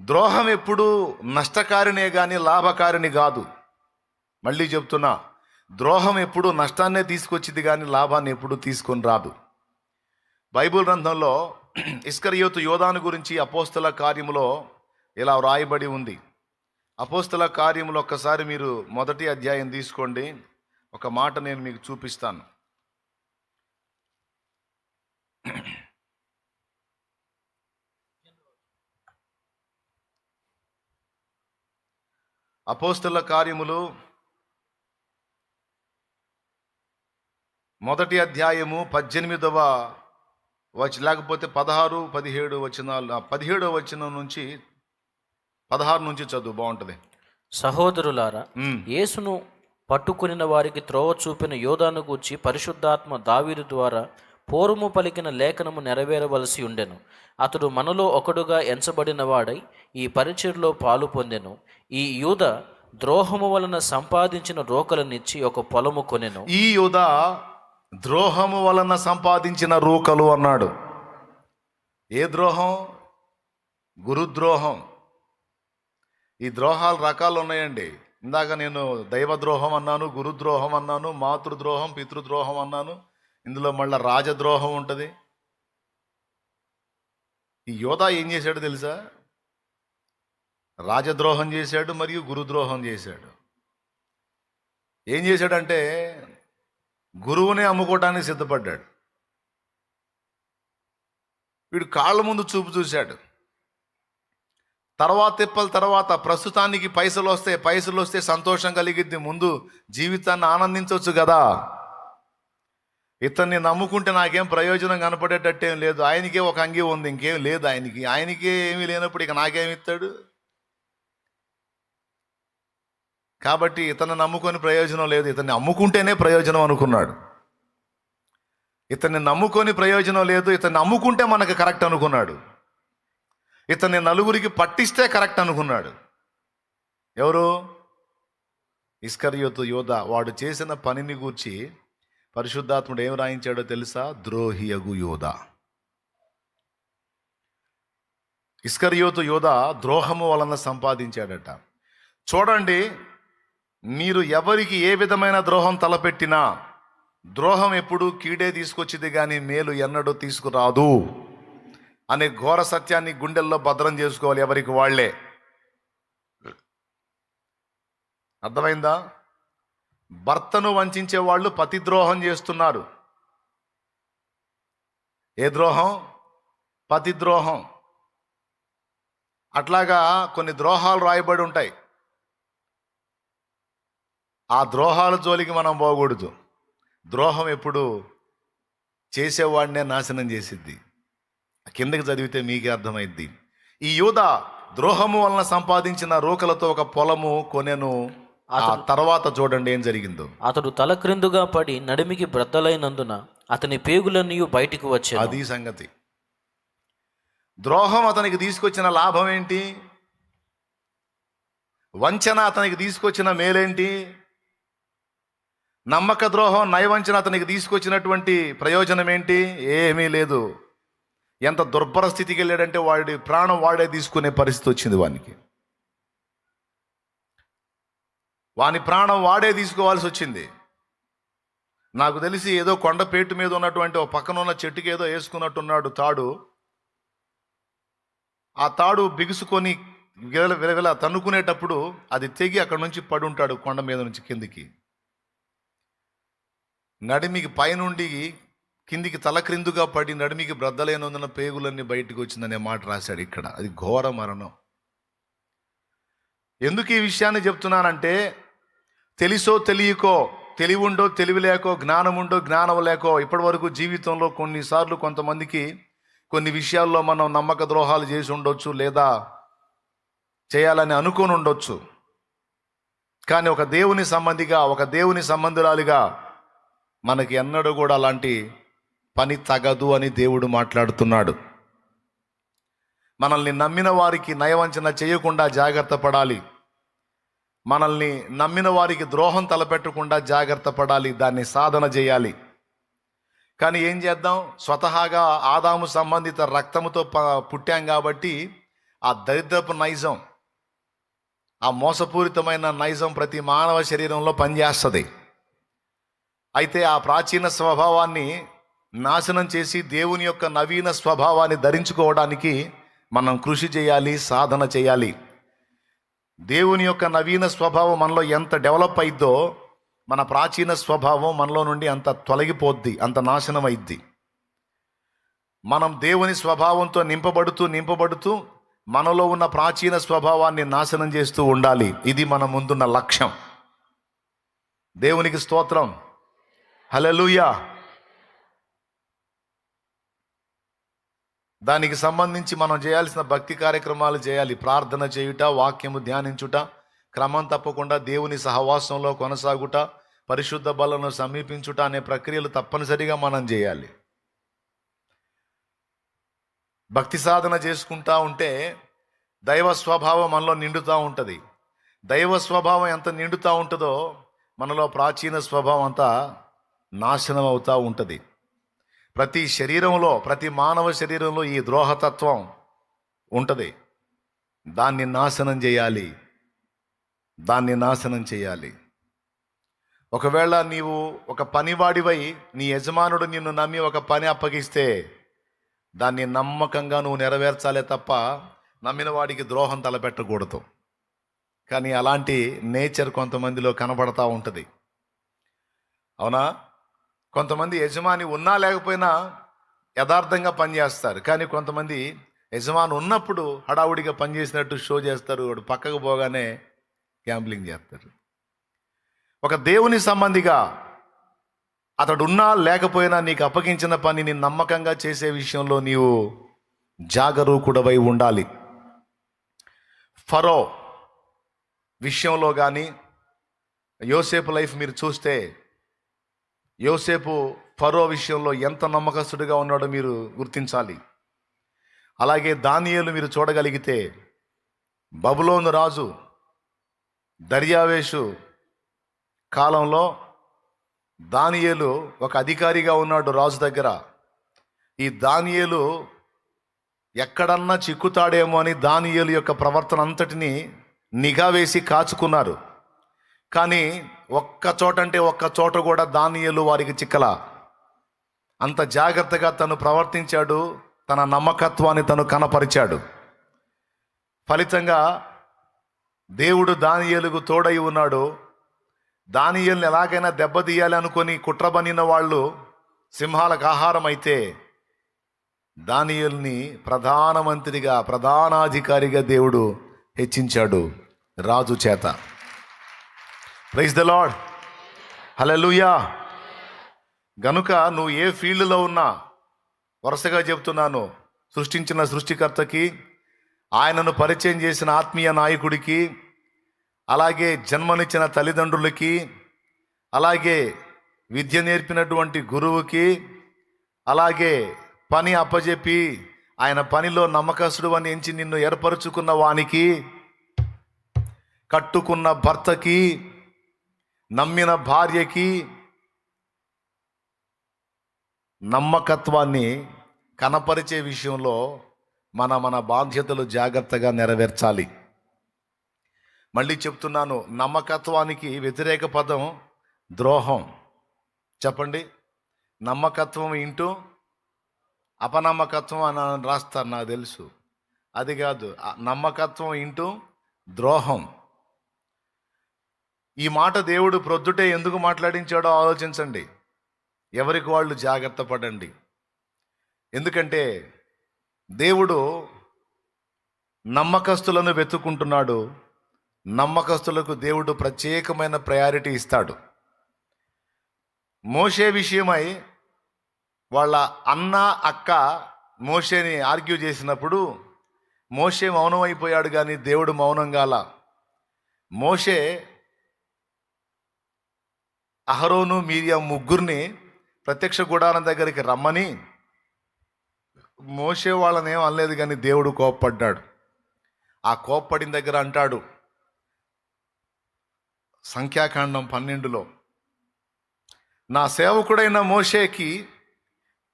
ద్రోహం ఎప్పుడు నష్టకారినే కానీ లాభకారిని కాదు. మళ్ళీ చెప్తున్నా ద్రోహం ఎప్పుడు నష్టాన్నే తీసుకొచ్చింది కానీ లాభాన్ని ఎప్పుడు తీసుకొని రాదు. బైబిల్ గ్రంథంలో ఇస్కరియోతు యోధాను గురించి అపోస్తల కార్యములో ఇలా వ్రాయబడి ఉంది. అపోస్తల కార్యములు ఒక్కసారి మీరు మొదటి అధ్యాయం తీసుకోండి. ఒక మాట నేను మీకు చూపిస్తాను. అపోస్తల కార్యములు మొదటి అధ్యాయము పద్దెనిమిదవ వచ్చి లేకపోతే పదహారు పదిహేడు వచనాలు పదిహేడవ వచనం నుంచి పదహారు నుంచి చదువు బాగుంటుంది సహోదరులారా. యేసును పట్టుకునిన వారికి త్రోవ చూపిన యోధాను గూర్చి పరిశుద్ధాత్మ దావీదు ద్వారా పూర్వము పలికిన లేఖనము నెరవేరవలసి ఉండెను. అతడు మనలో ఒకడుగా ఎంచబడినవాడై ఈ పరిచయలో పాలు పొందెను. ఈ యూద ద్రోహము వలన సంపాదించిన రోకలనిచ్చి ఒక పొలము కొనెను. ఈ యూద ద్రోహము వలన సంపాదించిన రూకలు అన్నాడు. ఏ ద్రోహం? గురుద్రోహం. ఈ ద్రోహాలు రకాలు ఉన్నాయండి. ఇందాక నేను దైవద్రోహం అన్నాను గురుద్రోహం అన్నాను మాతృద్రోహం పితృద్రోహం అన్నాను. ఇందులో మళ్ళీ రాజద్రోహం ఉంటుంది. ఈ యోధా ఏం చేశాడు తెలుసా? రాజద్రోహం చేశాడు మరియు గురుద్రోహం చేశాడు. ఏం చేశాడంటే గురువునే అమ్ముకోవటానికి సిద్ధపడ్డాడు. వీడు కాళ్ళ ముందు చూపు చూశాడు. తర్వాత తిప్పల తర్వాత ప్రస్తుతానికి పైసలు వస్తే పైసలు వస్తే సంతోషం కలిగిద్ది. ముందు జీవితాన్ని ఆనందించవచ్చు కదా. ఇతన్ని నమ్ముకుంటే నాకేం ప్రయోజనం కనపడేటట్టేం లేదు. ఆయనకే ఒక అంగి ఉంది ఇంకేం లేదు ఆయనకి. ఆయనకే ఏమీ లేనప్పుడు ఇక నాకేమిస్తాడు కాబట్టి ఇతన్ని నమ్ముకొని ప్రయోజనం లేదు. ఇతన్ని అమ్ముకుంటేనే ప్రయోజనం అనుకున్నాడు. ఇతన్ని నమ్ముకొని ప్రయోజనం లేదు. ఇతన్ని అమ్ముకుంటే మనకు కరెక్ట్ అనుకున్నాడు. ఇతన్ని నలుగురికి పట్టిస్తే కరెక్ట్ అనుకున్నాడు. ఎవరు? ఇస్కర్యోతు యోధ. వాడు చేసిన పనిని గూర్చి పరిశుద్ధాత్ముడు ఏం రాయించాడో తెలుసా? ద్రోహియగు యోధ. ఇస్కర్యోతు యోధ ద్రోహము వలన సంపాదించాడట. చూడండి మీరు ఎవరికి ఏ విధమైన ద్రోహం తలపెట్టినా ద్రోహం ఎప్పుడు కీడే తీసుకొచ్చింది కానీ మేలు ఎన్నడూ తీసుకురాదు అనే ఘోర సత్యాన్ని గుండెల్లో భద్రం చేసుకోవాలి ఎవరికి వాళ్ళే. అర్థమైందా? భర్తను వంచే వాళ్ళు పతిద్రోహం చేస్తున్నారు. ఏ ద్రోహం? పతిద్రోహం. అట్లాగా కొన్ని ద్రోహాలు రాయబడి ఉంటాయి. ఆ ద్రోహాల జోలికి మనం పోకూడదు. ద్రోహం ఎప్పుడు చేసేవాడినే నాశనం చేసిద్ది. కిందకి చదివితే మీకే అర్థమైద్ది. ఈ యూద ద్రోహము వలన సంపాదించిన రూకలతో ఒక పొలము కొనెను. ఆ తర్వాత చూడండి ఏం జరిగిందో. అతడు తల క్రిందుగా పడి నడిమికి బ్రద్దలైనందున అతని పేగులన్నీ బయటికి వచ్చాయి అది సంగతి. ద్రోహం అతనికి తీసుకొచ్చిన లాభం ఏంటి వంచన అతనికి తీసుకొచ్చిన మేలేంటి? నమ్మక ద్రోహం నయవంచన అతనికి తీసుకొచ్చినటువంటి ప్రయోజనం ఏంటి ఏమీ లేదు. ఎంత దుర్భర స్థితికి వెళ్ళాడంటే వాడి ప్రాణం వాడే తీసుకునే పరిస్థితి వచ్చింది వానికి. వాని ప్రాణం వాడే తీసుకోవాల్సి వచ్చింది. నాకు తెలిసి ఏదో కొండపేటు మీద ఉన్నటువంటి ఒక పక్కన ఉన్న చెట్టుకి ఏదో వేసుకున్నట్టున్నాడు తాడు. ఆ తాడు బిగుసుకొని విల విలవిల తన్నుకునేటప్పుడు అది తెగి అక్కడ నుంచి పడి ఉంటాడు కొండ మీద నుంచి కిందికి. నడిమికి పైనుండి కిందికి తలక్రిందుగా పడి నడిమికి బ్రద్దలేనందున పేగులన్నీ బయటకు వచ్చిందనే మాట రాశాడు ఇక్కడ. అది ఘోర మరణం. ఎందుకు ఈ విషయాన్ని చెప్తున్నానంటే తెలిసో తెలియకో తెలివి ఉండో తెలివి లేకో జ్ఞానం ఉండో జ్ఞానం లేకో ఇప్పటి వరకు జీవితంలో కొన్నిసార్లు కొంతమందికి కొన్ని విషయాల్లో మనం నమ్మక ద్రోహాలు చేసి ఉండొచ్చు లేదా చేయాలని అనుకొని ఉండొచ్చు. కానీ ఒక దేవుని సంబంధిగా ఒక దేవుని సంబంధురాలిగా మనకి ఎన్నడూ కూడా అలాంటి పని తగదు అని దేవుడు మాట్లాడుతున్నాడు. మనల్ని నమ్మిన వారికి నయవంచన చేయకుండా జాగ్రత్త పడాలి. మనల్ని నమ్మిన వారికి ద్రోహం తలపెట్టకుండా జాగ్రత్త పడాలి దాన్ని సాధన చేయాలి. కానీ ఏం చేద్దాం? స్వతహాగా ఆదాము సంబంధిత రక్తముతో ప- పుట్టాం కాబట్టి ఆ దరిద్రపు నైజం ఆ మోసపూరితమైన నైజం ప్రతి మానవ శరీరంలో పనిచేస్తుంది. అయితే ఆ ప్రాచీన స్వభావాన్ని నాశనం చేసి దేవుని యొక్క నవీన స్వభావాన్ని ధరించుకోవడానికి మనం కృషి చేయాలి సాధన చేయాలి. దేవుని యొక్క నవీన స్వభావం మనలో ఎంత డెవలప్ అయిద్దో మన ప్రాచీన స్వభావం మనలో నుండి అంత తొలగిపోద్ది అంత నాశనం అయిద్ది మనం దేవుని స్వభావంతో నింపబడుతూ నింపబడుతూ మనలో ఉన్న ప్రాచీన స్వభావాన్ని నాశనం చేస్తూ ఉండాలి. ఇది మన ముందున్న లక్ష్యం. దేవునికి స్తోత్రం. హలలుయా దానికి సంబంధించి మనం చేయాల్సిన భక్తి కార్యక్రమాలు చేయాలి. ప్రార్థన చేయుట వాక్యము ధ్యానించుట క్రమం తప్పకుండా దేవుని సహవాసంలో కొనసాగుట పరిశుద్ధ బలను సమీపించుట అనే ప్రక్రియలు తప్పనిసరిగా మనం చేయాలి. భక్తి సాధన చేసుకుంటా ఉంటే దైవ స్వభావం మనలో నిండుతూ ఉంటుంది. దైవ స్వభావం ఎంత నిండుతూ ఉంటుందో మనలో ప్రాచీన స్వభావం అంతా నాశనం అవుతూ ఉంటుంది. ప్రతి శరీరంలో ప్రతి మానవ శరీరంలో ఈ ద్రోహతత్వం ఉంటుంది. దాన్ని నాశనం చేయాలి. దాన్ని నాశనం చేయాలి. ఒకవేళ నీవు ఒక పనివాడివై నీ యజమానుడు నిన్ను నమ్మి ఒక పని అప్పగిస్తే దాన్ని నమ్మకంగా నువ్వు నెరవేర్చాలే తప్ప నమ్మిన వాడికి ద్రోహం తలపెట్టకూడదు. కానీ అలాంటి నేచర్ కొంతమందిలో కనబడతా ఉంటుంది. అవునా? కొంతమంది యజమాని ఉన్నా లేకపోయినా యథార్థంగా పనిచేస్తారు. కానీ కొంతమంది యజమాని ఉన్నప్పుడు హడావుడిగా పనిచేసినట్టు షో చేస్తారు. వాడు పక్కకు పోగానే గ్యాంబ్లింగ్ చేస్తారు. ఒక దేవుని సంబంధిగా అతడు ఉన్నా లేకపోయినా నీకు అప్పగించిన పనిని నమ్మకంగా చేసే విషయంలో నీవు జాగరూకుడవై ఉండాలి. ఫరో విషయంలో కానీ యోసేపు లైఫ్ మీరు చూస్తే యోసేపు ఫరో విషయంలో ఎంత నమ్మకస్తుడిగా ఉన్నాడో మీరు గుర్తించాలి. అలాగే దానియలు మీరు చూడగలిగితే బబులోను రాజు దర్యావేషు కాలంలో దానియేలు ఒక అధికారిగా ఉన్నాడు రాజు దగ్గర. ఈ దానియేలు ఎక్కడన్నా చిక్కుతాడేమో అని దానియేలు యొక్క ప్రవర్తన అంతటిని నిఘా వేసి కాచుకున్నారు. కానీ ఒక్క చోట అంటే ఒక్క చోట కూడా దానియలు వారికి చిక్కల. అంత జాగ్రత్తగా తను ప్రవర్తించాడు తన నమ్మకత్వాన్ని తను కనపరిచాడు. ఫలితంగా దేవుడు దానియలుగు తోడై ఉన్నాడు. దానియల్ని ఎలాగైనా దెబ్బతీయాలి అనుకొని కుట్రబనిన వాళ్ళు సింహాలకు ఆహారం అయితే దానియల్ని ప్రధానమంత్రిగా ప్రధానాధికారిగా దేవుడు హెచ్చించాడు రాజు చేత. ప్రైజ్ ద లాడ్ హలలుయా గనుక నువ్వు ఏ ఫీల్డ్లో ఉన్నా వరుసగా చెప్తున్నాను సృష్టించిన సృష్టికర్తకి ఆయనను పరిచయం చేసిన ఆత్మీయ నాయకుడికి అలాగే జన్మనిచ్చిన తల్లిదండ్రులకి అలాగే విద్య నేర్పినటువంటి గురువుకి అలాగే పని అప్పజెప్పి ఆయన పనిలో నమ్మకస్తుడు అని ఎంచి నిన్ను ఏర్పరచుకున్న వానికి కట్టుకున్న భర్తకి నమ్మిన భార్యకి నమ్మకత్వాన్ని కనపరిచే విషయంలో మన మన బాధ్యతలు జాగ్రత్తగా నెరవేర్చాలి. మళ్ళీ చెప్తున్నాను నమ్మకత్వానికి వ్యతిరేక పదం ద్రోహం. చెప్పండి. నమ్మకత్వం ఇంటూ అపనమ్మకత్వం అని రాస్తారు నాకు తెలుసు. అది కాదు నమ్మకత్వం ఇంటూ ద్రోహం. ఈ మాట దేవుడు ప్రొద్దుటే ఎందుకు మాట్లాడించాడో ఆలోచించండి. ఎవరికి వాళ్ళు జాగ్రత్త పడండి. ఎందుకంటే దేవుడు నమ్మకస్తులను వెతుకుంటున్నాడు నమ్మకస్తులకు దేవుడు ప్రత్యేకమైన ప్రయారిటీ ఇస్తాడు. మోషే విషయమై వాళ్ళ అన్న అక్క మోషేని ఆర్గ్యూ చేసినప్పుడు మోషే మౌనం అయిపోయాడు కానీ దేవుడు మౌనం గాల మోషే అహరోను మీరియా ముగ్గురిని ప్రత్యక్ష గుడారం దగ్గరికి రమ్మని మోసే వాళ్ళని ఏం అనలేదు కానీ దేవుడు కోప్పడ్డాడు. ఆ కోప్పడిన దగ్గర అంటాడు సంఖ్యాకాండం పన్నెండులో నా సేవకుడైన మోషేకి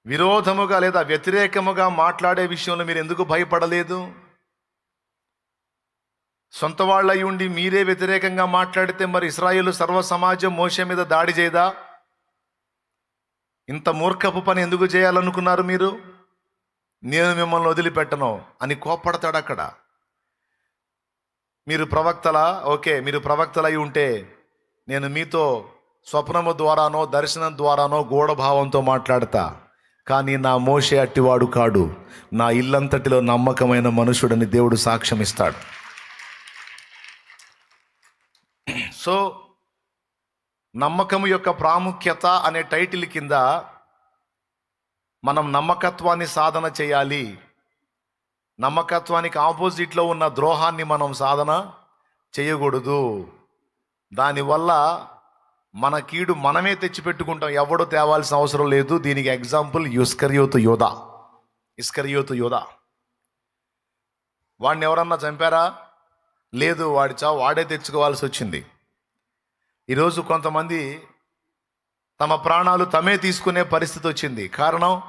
విరోధముగా లేదా వ్యతిరేకముగా మాట్లాడే విషయంలో మీరు ఎందుకు భయపడలేదు? సొంత వాళ్ళై ఉండి మీరే వ్యతిరేకంగా మాట్లాడితే మరి ఇస్రాయేల్ సర్వ సమాజం మోషే మీద దాడి చేయదా? ఇంత మూర్ఖపు పని ఎందుకు చేయాలనుకున్నారు మీరు? నేను మిమ్మల్ని వదిలిపెట్టను అని కోప్పడతాడు అక్కడ. మీరు ప్రవక్తలా? ఓకే మీరు ప్రవక్తలై ఉంటే నేను మీతో స్వప్నము ద్వారానో దర్శనం ద్వారానో గూఢభావంతో మాట్లాడతా. కానీ నా మోషే అట్టివాడు కాడు. నా ఇల్లంతటిలో నమ్మకమైన మనుషుడని దేవుడు సాక్ష్యం ఇస్తాడు సో నమ్మకం యొక్క ప్రాముఖ్యత అనే టైటిల్ కింద మనం నమ్మకత్వాన్ని సాధన చేయాలి. నమ్మకత్వానికి ఆపోజిట్లో ఉన్న ద్రోహాన్ని మనం సాధన చేయకూడదు. దానివల్ల మన కీడు మనమే తెచ్చిపెట్టుకుంటాం. ఎవడో తేవాల్సిన అవసరం లేదు. దీనికి ఎగ్జాంపుల్ ఇస్కరియోతు యోధ ఇస్కరియోతు యోధ వాడిని ఎవరన్నా చంపారా? లేదు వాడి చావు వాడే తెచ్చుకోవాల్సి వచ్చింది. ఈరోజు కొంతమంది తమ ప్రాణాలు తమే తీసుకునే పరిస్థితి వచ్చింది. కారణం?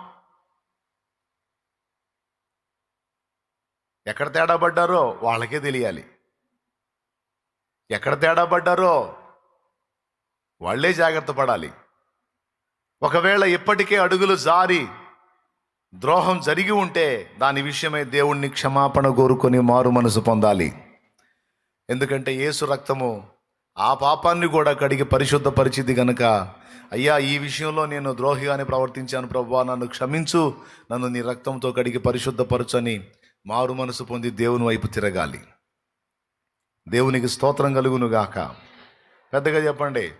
ఎక్కడ తేడా పడ్డారో వాళ్ళకే తెలియాలి. ఎక్కడ తేడా పడ్డారో వాళ్ళే జాగ్రత్త పడాలి. ఒకవేళ ఇప్పటికే అడుగులు జారి ద్రోహం జరిగి ఉంటే దాని విషయమై దేవుణ్ణి క్షమాపణ కోరుకొని మారు మనసు పొందాలి. ఎందుకంటే ఏసు రక్తము ఆ పాపాన్ని కూడా కడిగి పరిశుద్ధపరిచింది గనక అయ్యా ఈ విషయంలో నేను ద్రోహిగానే ప్రవర్తించాను ప్రభువా నన్ను క్షమించు నన్ను నీ రక్తంతో కడిగి పరిశుద్ధపరచని మారు మనసు పొంది దేవుని వైపు తిరగాలి. దేవునికి స్తోత్రం కలుగును గాక పెద్దగా చెప్పండి